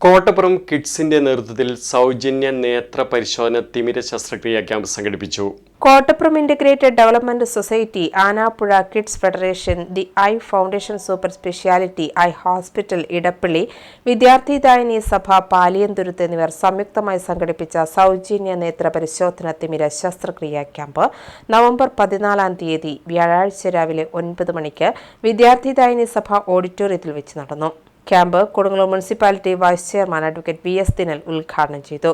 കോട്ടപ്പുറം കിഡ്സിന്റെ നേതൃത്വത്തിൽ സൗജന്യ നേത്ര പരിശോധന തിമിര ശസ്ത്രക്രിയ ക്യാമ്പ് സംഘടിപ്പിച്ചു. Kottappuram integrated development society Anappuzha KIDS federation the eye foundation super speciality eye hospital Edappally വിദ്യാർത്ഥി വിദ്യാർത്ഥിദായനി സഭ പാലിയന്തുരുത്ത് എന്നിവർ സംയുക്തമായി സംഘടിപ്പിച്ച സൗജന്യ നേത്ര പരിശോധന തിമിര ശസ്ത്രക്രിയ ക്യാമ്പ് നവംബർ പതിനാലാം തീയതി വ്യാഴാഴ്ച രാവിലെ ഒൻപത് മണിക്ക് വിദ്യാർത്ഥി വിദ്യാർത്ഥിദായനി സഭ ഓഡിറ്റോറിയത്തിൽ വെച്ച് നടന്നു. Camp Kodungallur municipality vice chairman advocate V S Dinal ഉദ്ഘാടനം ചെയ്തു.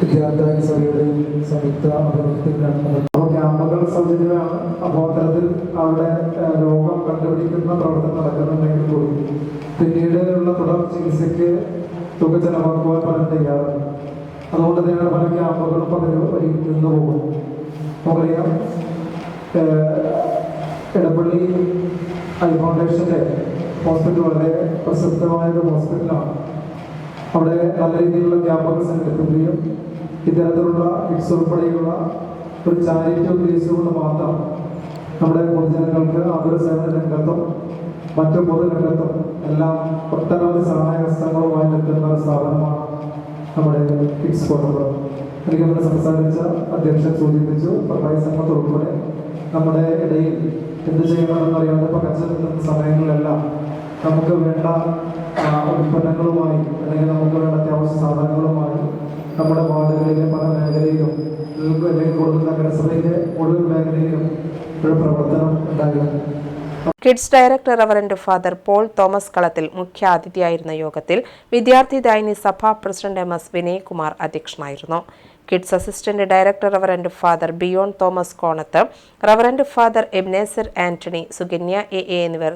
വിദ്യാർത്ഥി സംയുക്ത അപ്പോൾ ക്യാമ്പുകൾ സൗജന്യമാണ്. അപ്പോൾ അത്തരത്തിൽ അവിടെ രോഗം കണ്ടുപിടിക്കുന്ന പ്രവർത്തനം നടക്കുന്നുണ്ടെങ്കിൽ കൂടി പിന്നീട് ഉള്ള തുടർ ചികിത്സയ്ക്ക് തുക ചെലവാക്കുവാൻ പലരും തയ്യാറാണ്. അതുകൊണ്ട് തന്നെയാണ് പല ക്യാമ്പുകളും പലരും വഴി നിന്ന് പോകും നമുക്കറിയാം ഇടപ്പള്ളി ഐ ഫൗണ്ടേഷന്റെ ഹോസ്പിറ്റൽ വളരെ പ്രസിദ്ധമായ ഒരു ഹോസ്പിറ്റലാണ്. അവിടെ നല്ല രീതിയിലുള്ള ക്യാമ്പുകൾ സംഘടിപ്പിക്കുകയും ഇത്തരത്തിലുള്ള കിഡ്സ് ഉൾപ്പെടെയുള്ള ഒരു ചാരിറ്റി ഉദ്ദേശിച്ചുകൊണ്ട് മാത്രം നമ്മുടെ പൊതുജനങ്ങൾക്ക് ആതുര സേവന രംഗത്തും മറ്റു പൊതുരംഗത്തും എല്ലാം ഒട്ടനവധി സഹായ ഹസ്തങ്ങളുമായി നിൽക്കുന്ന ഒരു സ്ഥാപനമാണ് നമ്മുടെ കിഡ്സ് ഫോറം എനിക്ക് ഇവിടെ സംസാരിച്ച അധ്യക്ഷൻ സൂചിപ്പിച്ചു പ്രഭായ സംഘത്ത് ഉൾപ്പെടെ നമ്മുടെ ഇടയിൽ എന്ത് ചെയ്യണമെന്നറിയാതെ പകച്ചു നിൽക്കുന്ന സമയങ്ങളിലെല്ലാം നമുക്ക് വേണ്ട ഉൽപ്പന്നങ്ങളുമായി അല്ലെങ്കിൽ നമുക്ക് വേണ്ട അത്യാവശ്യ സാധനങ്ങളുമായി നമ്മുടെ വാർഡുകളിലെ പല മേഖലയിലും അല്ലെങ്കിൽ കൊടുക്കുന്ന നഗരസഭയിലെ മുഴുവൻ മേഖലയിലും ഒരു പ്രവർത്തനം ഉണ്ടായിരുന്നു. KIDS director reverend father Paul Thomas Kalathil മുഖ്യാതിഥിയായിരുന്ന യോഗത്തിൽ വിദ്യാർത്ഥി ദൈനി സഭാ പ്രസിഡന്റ് എം എസ് വിനയകുമാർ അധ്യക്ഷനായിരുന്നു. KIDS assistant director reverend father Biyon Thomas Konath reverend father Ebenezer Antony Sukanya A A എന്നിവർ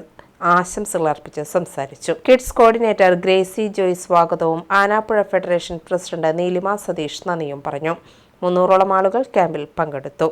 ആശംസകൾ അർപ്പിച്ച് സംസാരിച്ചു. കിഡ്സ് കോർഡിനേറ്റർ ഗ്രേസി ജോയ് സ്വാഗതവും ആനാപ്പുഴ ഫെഡറേഷൻ പ്രസിഡന്റ് നീലിമ സതീഷ് നന്ദിയും പറഞ്ഞു. മുന്നൂറോളം ആളുകൾ ക്യാമ്പിൽ പങ്കെടുത്തു.